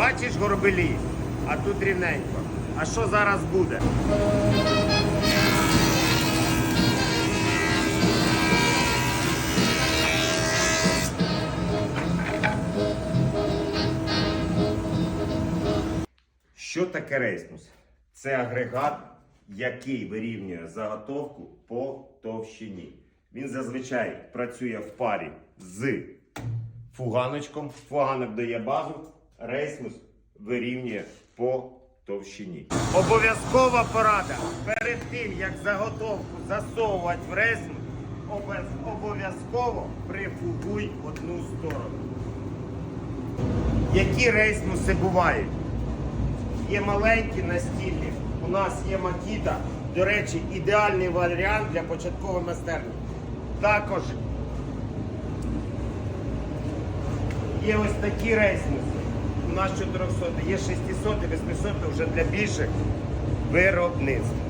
Бачиш горбелі, а тут рівненько. А що зараз буде? Що таке рейснус? Це агрегат, який вирівнює заготовку по товщині. Він зазвичай працює в парі з фуганочком. Фуганок дає базу, рейснус вирівнює по товщині. Обов'язкова порада. Перед тим, як заготовку засовувати в обов'яз- обов'язково прифугуй одну сторону. Які рейснуси бувають? Є маленькі настільні. У нас є Макіта. До речі, ідеальний варіант для початкової майстерні. Також є ось такі рейснуси. У нас 400, є 600 і 800 вже для більших виробництв.